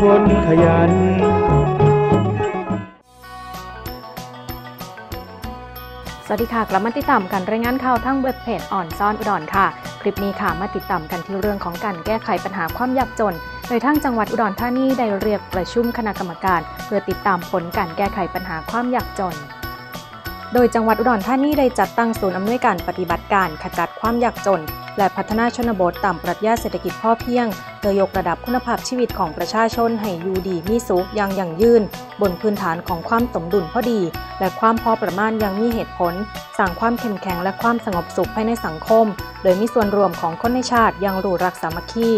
คนขยันสวัสดีค่ะ กลับมาติดตามกันรายงานข่าวทั้งเว็บเพจอ่อนซ่อนอุดรค่ะ คลิปนี้ค่ะมาติดตามกันที่เรื่องของการแก้ไขปัญหาความยากจน โดยทางจังหวัดอุดรธานีได้เรียกประชุมคณะกรรมการ เพื่อติดตามผลการแก้ไขปัญหาความยากจน โดยจังหวัดอุดรธานีได้จัดตั้งศูนย์อำนวยการปฏิบัติการขจัดความยากจน และพัฒนาชนบทตามปรัชญาเศรษฐกิจพ่อเพียง เพื่อยกระดับคุณภาพชีวิตของประชาชนให้อยู่ดีมีสุขอย่างยั่งยืน บนพื้นฐานของความสมดุลพอดี และความพอประมาณอย่างมีเหตุผล สร้างความเข้มแข็งและความสงบสุขภายในสังคม โดยมีส่วนรวมของคนในชาติอย่างรู้รักสามัคคี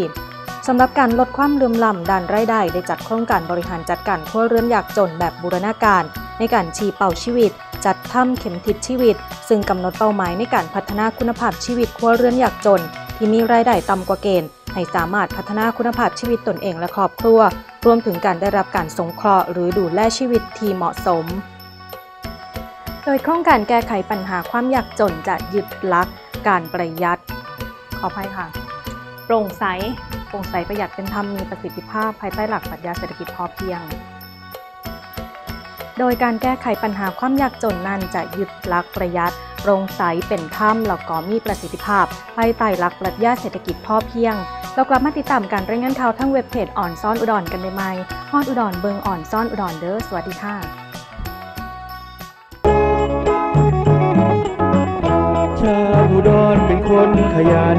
สำหรับการลดความเหลื่อมล้ำด้านรายได้ได้จัดโครงการบริหารจัดการครัวเรือนยากจนแบบบูรณาการ ในการชี้เป้าชีวิต จัดทำเข็มทิศชีวิต ซึ่งกำหนดเป้าหมายในการพัฒนาคุณภาพชีวิตครัวเรือนยากจน ที่มีรายได้ต่ำกว่าเกณฑ์ให้สามารถพัฒนาคุณภาพชีวิตตนเองและครอบครัว รวมถึงการได้รับการสงเคราะห์หรือดูแลชีวิตที่เหมาะสม โดยโครงการแก้ไขปัญหาความยากจนจะยึดหลัก การประหยัด ขออภัยค่ะ โปร่งใส โปร่งใสประหยัดเป็นธรรมมีประสิทธิภาพภายใต้หลักปรัชญาเศรษฐกิจพอเพียง โดยการแก้ไขปัญหาความยากจนนั้นจะยึดหลักประหยัดโปร่งใสเป็นธรรมแล้วก็มีประสิทธิภาพภายใต้หลักปรัชญาเศรษฐกิจพอเพียงเรากลับมาติดตามการรายงานข่าวทั้งเว็บเพจอ่อนซ่อนอุดรกันได้ไหมฮอดอุดรเบิงอ่อนซ่อนอุดรเด้อสวัสดีค่ะชาวอุดรเป็นคนขยัน